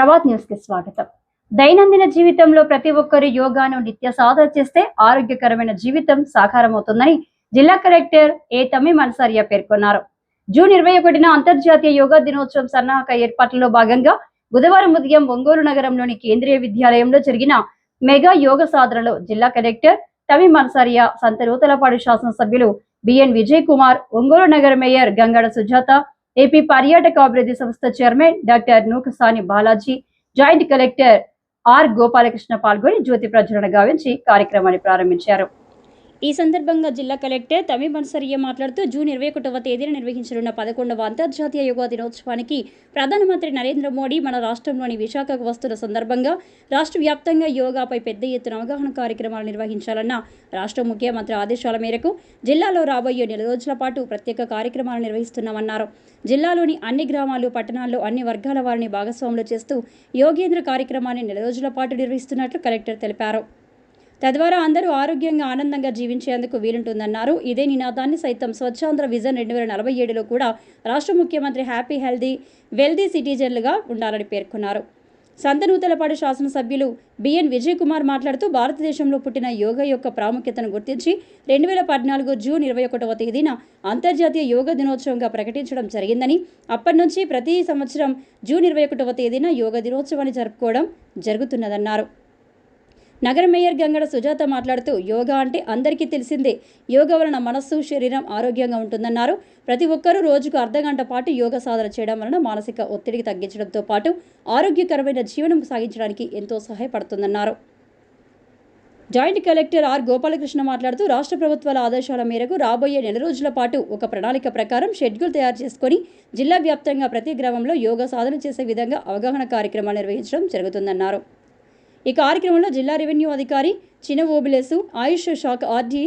ప్రభాత్ న్యూస్కి స్వాగతం. దైనందిన జీవితంలో ప్రతి ఒక్కరు యోగాను నిత్య సాధన చేస్తే ఆరోగ్యకరమైన జీవితం సాకారమవుతుందని జిల్లా కలెక్టర్ ఏ తమ్మి మనసారియా పేర్కొన్నారు. జూన్ ఇరవై ఒకటిన అంతర్జాతీయ యోగా దినోత్సవం సన్నాహక ఏర్పాట్లలో భాగంగా బుధవారం ఉదయం ఒంగోలు నగరంలోని కేంద్రీయ విద్యాలయంలో జరిగిన మెగా యోగ సాధనలో జిల్లా కలెక్టర్ తమి మన్సారియా సంత నూతలపాడు శాసనసభ్యులు బిఎన్ విజయ్ కుమార్ ఒంగోలు నగర మేయర్ గంగడ సుజాత ఏపీ పర్యాటక అభివృద్ధి సంస్థ chairman doctor Nukasani Balaji joint collector R Gopalakrishna పాల్గొని జ్యోతి ప్రజ్వలన గావించి కార్యక్రమాన్ని ప్రారంభించారు. ఈ సందర్భంగా జిల్లా కలెక్టర్ తమి బన్సరియా మాట్లాడుతూ జూన్ ఇరవై ఒకటవ తేదీన నిర్వహించనున్న పదకొండవ అంతర్జాతీయ యోగా దినోత్సవానికి ప్రధానమంత్రి నరేంద్ర మోడీ మన రాష్ట్రంలోని విశాఖకు వస్తున్న సందర్భంగా రాష్ట్ర వ్యాప్తంగా యోగాపై పెద్ద ఎత్తున అవగాహన కార్యక్రమాలు నిర్వహించాలన్న రాష్ట్ర ముఖ్యమంత్రి ఆదేశాల మేరకు జిల్లాలో రాబోయే నెల రోజుల పాటు ప్రత్యేక కార్యక్రమాలు నిర్వహిస్తున్నామన్నారు. జిల్లాలోని అన్ని గ్రామాలు పట్టణాల్లో అన్ని వర్గాల వారిని భాగస్వాములు చేస్తూ యోగేంద్ర కార్యక్రమాన్ని నెల రోజుల పాటు నిర్వహిస్తున్నట్లు కలెక్టర్ తెలిపారు. తద్వారా అందరూ ఆరోగ్యంగా ఆనందంగా జీవించేందుకు వీలుంటుందన్నారు. ఇదే నినాదాన్ని సైతం స్వచ్ఛాంధ్ర విజన్ రెండు వేల నలభై ఏడులో కూడా రాష్ట్ర ముఖ్యమంత్రి హ్యాపీ హెల్దీ వెల్దీ సిటిజన్లుగా ఉండాలని పేర్కొన్నారు. సంతనూతలపాడు శాసనసభ్యులు బిఎన్ విజయ్ కుమార్ మాట్లాడుతూ భారతదేశంలో పుట్టిన యోగా యొక్క ప్రాముఖ్యతను గుర్తించి రెండు వేల పద్నాలుగు జూన్ ఇరవై ఒకటవ తేదీన అంతర్జాతీయ యోగా దినోత్సవంగా ప్రకటించడం జరిగిందని అప్పటి నుంచి ప్రతి సంవత్సరం జూన్ ఇరవై ఒకటవ తేదీన యోగా దినోత్సవాన్ని జరుపుకోవడం జరుగుతున్నదన్నారు. నగర మేయర్ గంగడ సుజాత మాట్లాడుతూ యోగా అంటే అందరికీ తెలిసిందే. యోగా వలన మనస్సు శరీరం ఆరోగ్యంగా ఉంటుందన్నారు. ప్రతి ఒక్కరూ రోజుకు అర్ధగంట పాటు యోగా సాధన చేయడం వలన మానసిక ఒత్తిడికి తగ్గించడంతో పాటు ఆరోగ్యకరమైన జీవనం సాగించడానికి ఎంతో సహాయపడుతుందన్నారు. జాయింట్ కలెక్టర్ ఆర్ గోపాలకృష్ణ మాట్లాడుతూ రాష్ట్ర ప్రభుత్వాల ఆదేశాల మేరకు రాబోయే నెల రోజుల పాటు ఒక ప్రణాళిక ప్రకారం షెడ్యూల్ తయారు చేసుకొని జిల్లా వ్యాప్తంగా ప్రతి గ్రామంలో యోగా సాధన చేసే విధంగా అవగాహన కార్యక్రమాలు నిర్వహించడం జరుగుతుందన్నారు. ఈ కార్యక్రమంలో జిల్లా రెవెన్యూ అధికారి చిన ఓబిలేసు ఆయుష్ శాఖ ఆర్డి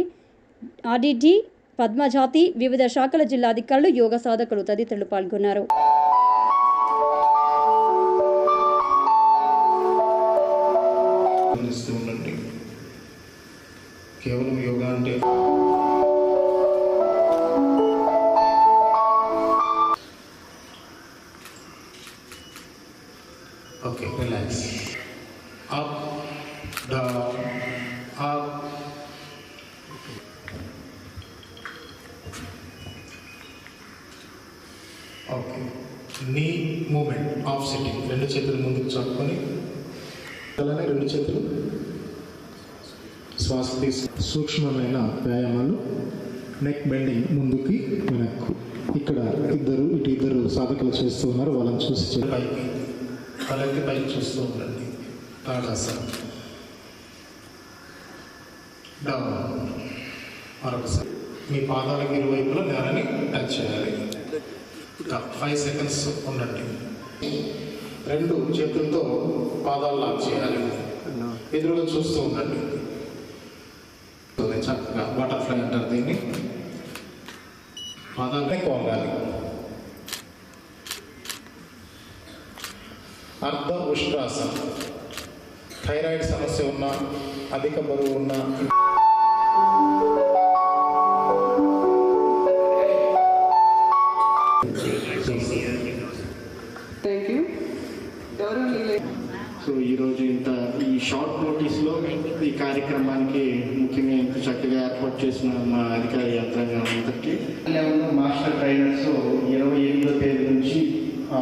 ఆర్డిటి పద్మజాతి వివిధ శాఖల జిల్లా అధికారులు యోగ సాధకులు తదితరులు పాల్గొన్నారు. కేవలం యోగా అంటే మూమెంట్ ఆఫ్ సిట్టింగ్ రెండు చేతులు ముందుకు చాపుకొని అలానే రెండు చేతులు శ్వాస తీసు సూక్ష్మమైన వ్యాయామాలు నెక్ బెండింగ్ ముందుకి వెనక్కు. ఇక్కడ ఇద్దరు ఇటు ఇద్దరు సాధకులు చేస్తూ ఉన్నారు వాళ్ళని చూసి చే- పైకి తలకి పైకి చూస్తూ ఉండండి. తాడాసనం. డౌన్ మరొకసారి. మీ పాదాలకు ఇరువైపులా నేలని టచ్ చేయాలి. ఫైవ్ సెకండ్స్ ఉండండి. రెండు చేతులతో పాదాలు లాక్ చేయాలి. ఎదురుగా చూస్తూ ఉండండి. చక్కగా బటర్ఫ్లై అంటారు దీన్ని. పాదాలనే కోగాలి. అర్ధ ఉష్ట్రాసనం థైరాయిడ్ సమస్య ఉన్న అధిక బరువు ఉన్న షార్ట్ నోటీస్లో ఈ కార్యక్రమానికి ముఖ్యంగా ఇంత చక్కగా ఏర్పాటు చేసిన మా అధికారి యంత్రాంగం అందరికీ మాస్టర్ ట్రైనర్స్ ఇరవై ఎనిమిదో తేదీ నుంచి ఆ,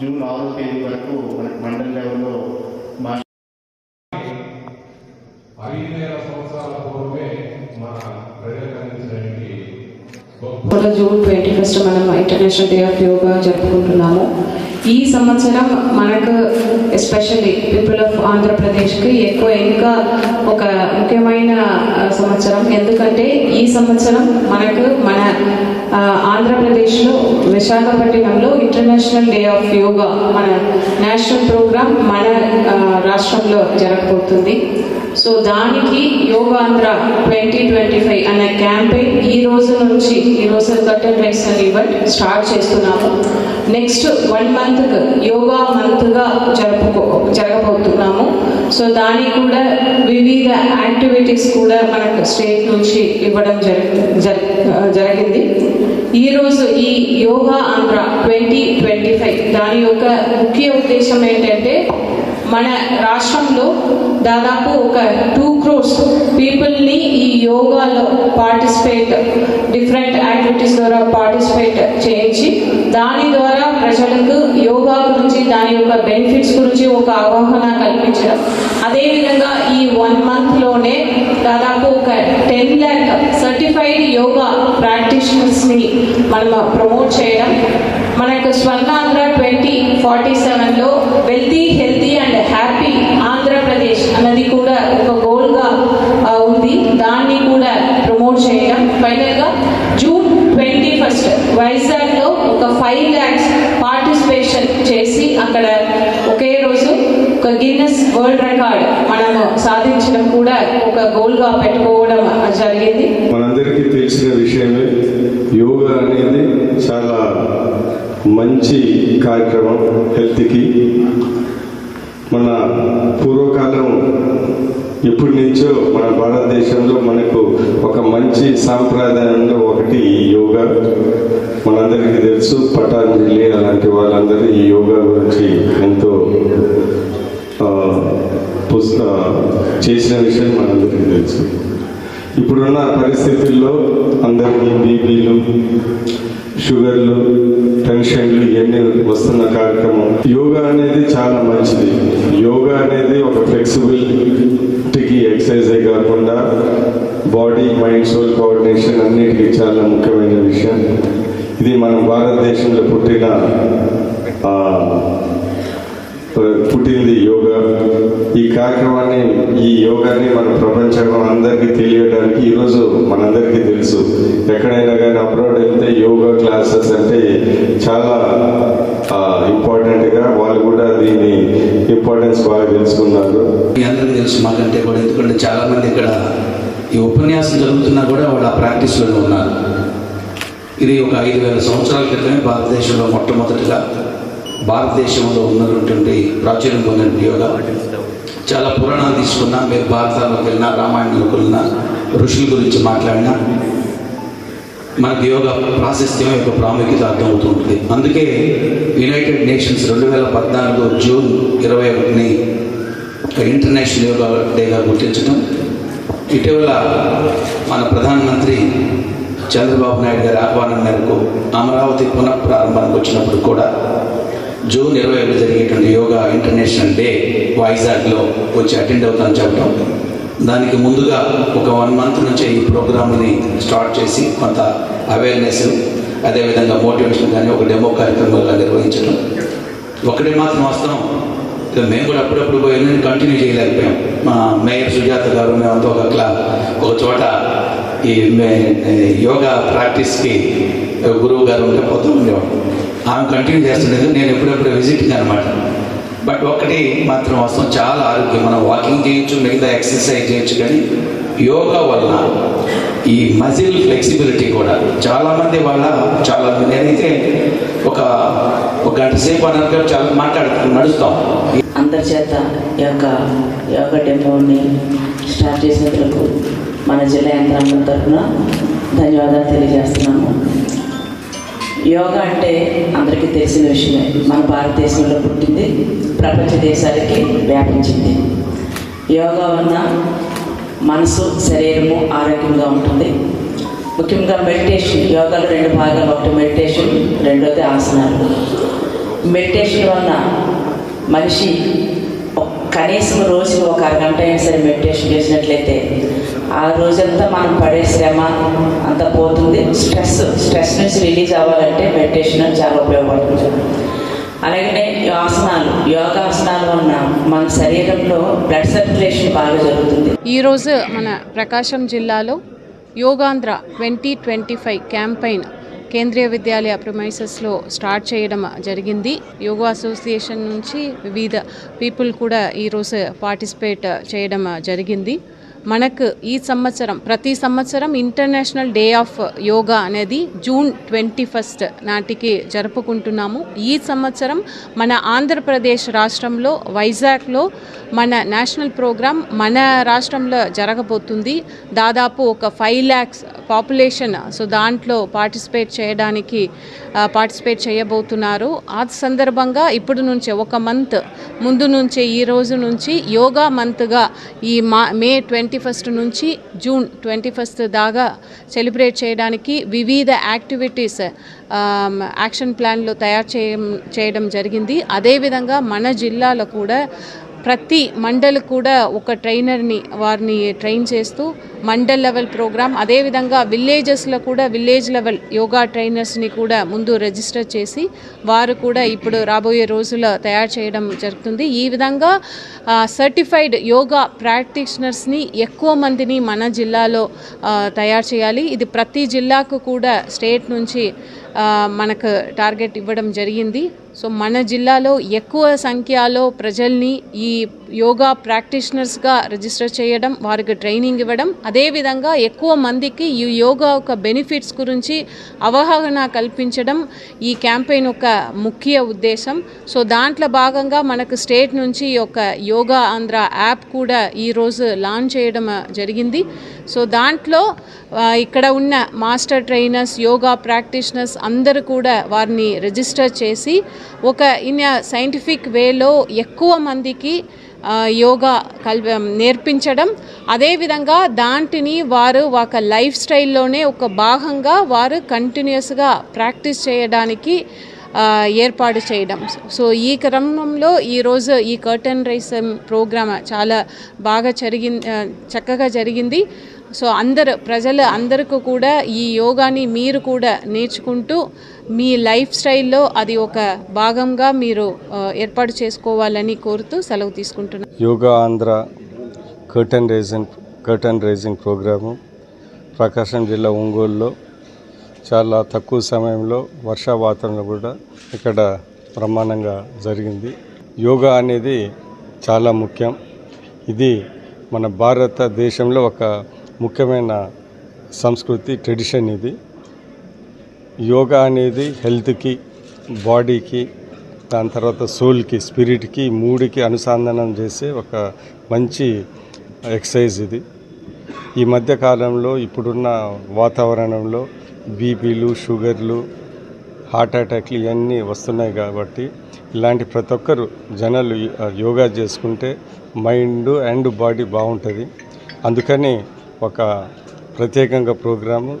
జూన్ ఆరో తేదీ వరకు మనకి మండల్ లెవెల్లో మాస్టర్ ఐదు వేల సంవత్సరాల పూర్వమే మన ప్రజలకు అందించడానికి గొప్ప కూడా జూన్ ట్వంటీ ఫస్ట్ మనం ఇంటర్నేషనల్ డే ఆఫ్ యోగా జరుపుకుంటున్నాము. ఈ సంవత్సరం మనకు ఎస్పెషల్లీ పీపుల్ ఆఫ్ ఆంధ్రప్రదేశ్కి ఎక్కువ ఇంకా ఒక ముఖ్యమైన సంవత్సరం. ఎందుకంటే ఈ సంవత్సరం మనకు మన ఆంధ్రప్రదేశ్లో విశాఖపట్నంలో ఇంటర్నేషనల్ డే ఆఫ్ యోగా మన నేషనల్ ప్రోగ్రామ్ మన రాష్ట్రంలో జరగబోతుంది. సో దానికి యోగాంధ్ర ట్వంటీ ట్వంటీ ఫైవ్ అనే క్యాంపెయిన్ ఈ రోజు నుంచి ఈ రోజు కట్టన్ రైస్ అనే ఈవెంట్ స్టార్ట్ చేస్తున్నాము. నెక్స్ట్ వన్ మంత్ యోగా మంత్గా జరుపుకో జరగబోతున్నాము. సో దానికి కూడా వివిధ యాక్టివిటీస్ కూడా మనకు స్టేట్ నుంచి ఇవ్వడం జరి జరిగింది. ఈరోజు ఈ yoga Andhra twenty twenty five దాని యొక్క ముఖ్య ఉద్దేశం ఏంటంటే మన రాష్ట్రంలో దాదాపు ఒక టూ క్రోర్స్ పీపుల్ని ఈ యోగాలో పార్టిసిపేట్ డిఫరెంట్ యాక్టివిటీస్ ద్వారా పార్టిసిపేట్ చేయించి దాని ద్వారా ప్రజలకు యోగా గురించి దాని యొక్క బెనిఫిట్స్ గురించి ఒక అవగాహన కల్పించడం. అదేవిధంగా ఈ వన్ మంత్లోనే దాదాపు ఒక టెన్ ల్యాక్ సర్టిఫైడ్ యోగా ప్రాక్టీషనర్స్ని మనం ప్రమోట్ చేయడం. మనకు స్వర్ణాంధ్ర ట్వంటీ ఫార్టీ సెవెన్లో వెల్తీ హెల్త్ ఆంధ్రప్రదేశ్ అన్నది కూడా ఒక గోల్గా ఉంది. దాన్ని కూడా ప్రమోట్ చేయడం. ఫైనల్గా జూన్ ట్వంటీ ఫస్ట్ వైజాగ్లో ఒక ఫైవ్ ల్యాక్స్ పార్టిసిపేషన్ చేసి అక్కడ ఒకే రోజు ఒక గిన్నెస్ వరల్డ్ రికార్డ్ మనము సాధించడం కూడా ఒక గోల్గా పెట్టుకోవడం జరిగింది. మనందరికీ తెలిసిన విషయమే యోగా అనేది చాలా మంచి కార్యక్రమం హెల్త్కి. మన పూర్వకాలం ఎప్పటి నుంచో మన భారతదేశంలో మనకు ఒక మంచి సాంప్రదాయంలో ఒకటి ఈ యోగా. మనందరికీ తెలుసు పటాంజలి అలాంటి వాళ్ళందరూ ఈ యోగా గురించి ఎంతో పుస్త చేసిన విషయం మనందరికీ తెలుసు. ఇప్పుడున్న పరిస్థితుల్లో అందరికీ బీపీలు షుగర్లు టెన్షన్లు ఇవన్నీ వస్తున్న కార్యక్రమం. యోగా అనేది చాలా మంచిది. యోగా అనేది ఒక ఫ్లెక్సిబిలిటీకి ఎక్సర్సైజే కాకుండా బాడీ మైండ్ సోల్ కోఆర్డినేషన్ అన్నిటికీ చాలా ముఖ్యమైన విషయం. ఇది మన భారతదేశంలో పుట్టిన పుట్టింది యోగా. ఈ కార్యక్రమాన్ని ఈ యోగాని మన ప్రపంచం అందరికీ తెలియడానికి ఈరోజు మనందరికీ తెలుసు. ఎక్కడైనా కానీ అబ్రాడ్ వెళ్తే యోగా క్లాసెస్ అంటే చాలా ఇంపార్టెంట్గా వాళ్ళు కూడా దీని ఇంపార్టెన్స్ బాగా తెలుసుకున్నారు. అందరికీ తెలుసు మాకంటే కూడా ఎందుకంటే చాలామంది ఇక్కడ ఈ ఉపన్యాసం జరుగుతున్నా కూడా వాళ్ళు ఆ ప్రాక్టీస్లోనే ఉన్నారు. ఇది ఒక ఐదు వేల సంవత్సరాల క్రితమే భారతదేశంలో మొట్టమొదటిగా భారతదేశంలో ఉన్నటువంటి ప్రాచుర్యం పొందిన యోగా చాలా పురాణాలు తీసుకున్నా మీరు భారతాల్లోకి వెళ్ళినా రామాయణంలోకి వెళ్ళినా ఋషుల గురించి మాట్లాడినా మనకు యోగా ప్రాశస్త్యం యొక్క ప్రాముఖ్యత అర్థమవుతుంటుంది అందుకే యునైటెడ్ నేషన్స్ రెండు వేల పద్నాలుగు జూన్ ఇరవై ఒకటిని ఇంటర్నేషనల్ యోగా డేగా గుర్తించడం ఇటీవల మన ప్రధానమంత్రి చంద్రబాబు నాయుడు గారి ఆహ్వానం మేరకు అమరావతి పునఃప్రారంభానికి వచ్చినప్పుడు కూడా జూన్ ఇరవై ఒకటి జరిగేటువంటి యోగా ఇంటర్నేషనల్ డే వైజాగ్లో వచ్చి అటెండ్ అవుతాను చెప్పడం. దానికి ముందుగా ఒక వన్ మంత్ నుంచే ఈ ప్రోగ్రామ్ని స్టార్ట్ చేసి కొంత అవేర్నెస్ అదేవిధంగా మోటివేషన్ కానీ ఒక డెమో కార్యక్రమాలు నిర్వహించడం. ఒకటి మాత్రం వస్తాం మేము కూడా అప్పుడప్పుడు పోయి కంటిన్యూ చేయలేకపోయాం. మా మేయర్ సుజాత గారు మేమంతా ఒక క్లా ఒక చోట ఈ మే- యోగా ప్రాక్టీస్కి గురువు గారు ఉంటే పోతూ ఉండేవాడు ఆమె కంటిన్యూ చేస్తుండేది నేను ఎప్పుడెప్పుడు విజిటింగ్ అనమాట బట్ ఒకటి మాత్రం వస్తాం చాలా ఆరోగ్యం. మనం వాకింగ్ చేయొచ్చు మిగతా ఎక్సర్సైజ్ చేయొచ్చు కానీ యోగా వలన ఈ మజిల్ ఫ్లెక్సిబిలిటీ కూడా చాలామంది వాళ్ళ చాలా నేనైతే ఒక ఒక గంట సేపు అన్నట్టు చాలా మాట్లాడుతూ నడుస్తాం. అందరి చేత ఈ యొక్క యోగా టెంపోని స్టార్ట్ చేసినందుకు మన జిల్లా యంత్రాంగం తరఫున ధన్యవాదాలు తెలియజేస్తున్నాము. యోగా అంటే అందరికీ తెలిసిన విషయమే. మన భారతదేశంలో పుట్టింది ప్రపంచ దేశాలకి వ్యాపించింది. యోగా వలన మనసు శరీరము ఆరోగ్యంగా ఉంటుంది. ముఖ్యంగా మెడిటేషన్ యోగాలో రెండు భాగాలు ఒకటి మెడిటేషన్ రెండోది ఆసనాలు. మెడిటేషన్ వలన మనిషి ఒక- కనీసం రోజుకి ఒక అరగంట అయినా సరే మెడిటేషన్ చేసినట్లయితే ఆ రోజంతా మనం పడే శ్రమ అంతా పోతుంది. స్ట్రెస్ స్ట్రెస్ నుంచి రిలీజ్ అవ్వాలంటే మెడిటేషన్ చాలా ఉపయోగపడుతుంది. అలాగే ఆసనాలు యోగాసనాలు వలన మన శరీరంలో బ్లడ్ సర్క్యులేషన్ బాగా జరుగుతుంది. ఈరోజు మన ప్రకాశం జిల్లాలో Yogandhra twenty twenty five campaign Kendriya Vidyalaya ప్రొమైసెస్లో start చేయడం జరిగింది. యోగా అసోసియేషన్ నుంచి వివిధ పీపుల్ కూడా ఈరోజు పార్టిసిపేట్ చేయడం జరిగింది. మనకు ఈ సంవత్సరం ప్రతి సంవత్సరం ఇంటర్నేషనల్ డే ఆఫ్ యోగా అనేది జూన్ ట్వంటీ ఫస్ట్ నాటికి జరుపుకుంటున్నాము. ఈ సంవత్సరం మన ఆంధ్రప్రదేశ్ రాష్ట్రంలో వైజాగ్లో మన నేషనల్ ప్రోగ్రాం మన రాష్ట్రంలో జరగబోతుంది. దాదాపు ఒక ఫైవ్ ల్యాక్స్ పాపులేషన్ సో దాంట్లో పార్టిసిపేట్ చేయడానికి పార్టిసిపేట్ చేయబోతున్నారు. ఆ సందర్భంగా ఇప్పుడు నుంచే ఒక మంత్ ముందు నుంచే ఈ రోజు నుంచి యోగా మంత్గా ఈ మా మే ట్వంటీ ట్వంటీ ఫస్ట్ నుంచి జూన్ ట్వంటీ ఫస్ట్ దాకా సెలబ్రేట్ చేయడానికి వివిధ యాక్టివిటీస్ యాక్షన్ ప్లాన్లు తయారు చేయ చేయడం జరిగింది. అదేవిధంగా మన జిల్లాలో కూడా ప్రతి మండలి కూడా ఒక ట్రైనర్ని వారిని ట్రైన్ చేస్తూ మండల్ లెవెల్ ప్రోగ్రామ్. అదేవిధంగా విలేజెస్లో కూడా విలేజ్ లెవెల్ యోగా ట్రైనర్స్ని కూడా ముందు రిజిస్టర్ చేసి వారు కూడా ఇప్పుడు రాబోయే రోజుల్లో తయారు చేయడం జరుగుతుంది. ఈ విధంగా సర్టిఫైడ్ యోగా ప్రాక్టీషనర్స్ని ఎక్కువ మందిని మన జిల్లాలో తయారు చేయాలి. ఇది ప్రతి జిల్లాకు కూడా స్టేట్ నుంచి మనకు టార్గెట్ ఇవ్వడం జరిగింది. సో మన జిల్లాలో ఎక్కువ సంఖ్యలో ప్రజల్ని ఈ యోగా ప్రాక్టీషనర్స్గా రిజిస్టర్ చేయడం వారికి ట్రైనింగ్ ఇవ్వడం అదేవిధంగా ఎక్కువ మందికి ఈ యోగా యొక్క బెనిఫిట్స్ గురించి అవగాహన కల్పించడం ఈ క్యాంపెయిన్ యొక్క ముఖ్య ఉద్దేశం. సో దాంట్లో భాగంగా మనకు స్టేట్ నుంచి ఈ యొక్క యోగా ఆంధ్ర యాప్ కూడా ఈరోజు లాంచ్ చేయడం జరిగింది. సో దాంట్లో ఇక్కడ ఉన్న మాస్టర్ ట్రైనర్స్ యోగా ప్రాక్టీషనర్స్ అందరూ కూడా వారిని రిజిస్టర్ చేసి ఒక ఇన్ సైంటిఫిక్ వేలో ఎక్కువ మందికి యోగా కల్ నేర్పించడం. అదేవిధంగా దాంటిని వారు ఒక లైఫ్ స్టైల్లోనే ఒక భాగంగా వారు కంటిన్యూస్గా ప్రాక్టీస్ చేయడానికి ఏర్పాటు చేయడం. సో ఈ క్రమంలో ఈరోజు ఈ కర్టన్ రైస్ ప్రోగ్రామ్ చాలా బాగా జరిగింది చక్కగా జరిగింది. సో అందరు ప్రజలు అందరికీ కూడా ఈ యోగాని మీరు కూడా నేర్చుకుంటూ మీ లైఫ్ స్టైల్లో అది ఒక భాగంగా మీరు ఏర్పాటు చేసుకోవాలని కోరుతూ సెలవు తీసుకుంటున్నాను yoga Andhra curtain raising curtain raising programme Prakasam జిల్లా ఒంగోలులో చాలా తక్కువ సమయంలో వర్షా కూడా ఇక్కడ బ్రహ్మాండంగా జరిగింది. యోగా అనేది చాలా ముఖ్యం. ఇది మన భారతదేశంలో ఒక ముఖ్యమైన సంస్కృతి ట్రెడిషన్ ఇది. యోగా అనేది హెల్త్కి బాడీకి దాని తర్వాత సోల్కి స్పిరిట్కి మూడికి అనుసంధానం చేసే ఒక మంచి ఎక్సర్సైజ్ ఇది. ఈ మధ్య కాలంలో ఇప్పుడున్న వాతావరణంలో బీపీలు షుగర్లు హార్ట్ అటాక్లు ఇవన్నీ వస్తున్నాయి కాబట్టి ఇలాంటి ప్రతి ఒక్కరు జనాలు యోగా చేసుకుంటే మైండ్ అండ్ బాడీ బాగుంటుంది. అందుకని ఒక ప్రత్యేకంగా ప్రోగ్రాము.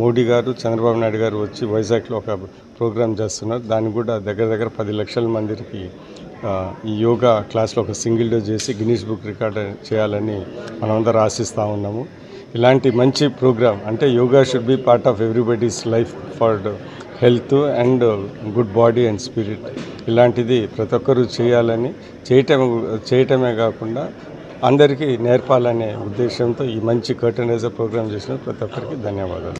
మోడీ గారు చంద్రబాబు నాయుడు గారు వచ్చి వైజాగ్లో ఒక ప్రోగ్రాం చేస్తున్నారు. దాన్ని కూడా దగ్గర దగ్గర పది లక్షల మందికి ఈ యోగా క్లాస్లో ఒక సింగిల్ డే చేసి గిన్నీస్ బుక్ రికార్డ్ చేయాలని మనమందరూ ఆశిస్తూ ఉన్నాము. ఇలాంటి మంచి ప్రోగ్రామ్ అంటే yoga should be part of everybody's life for health and good body and spirit ఇలాంటిది ప్రతి ఒక్కరూ చేయాలని చేయటం చేయటమే కాకుండా అందరికీ నేర్పాలనే ఉద్దేశంతో ఈ మంచి కర్టనైజర్ ప్రోగ్రామ్ చేసిన ప్రతి ఒక్కరికి ధన్యవాదాలు.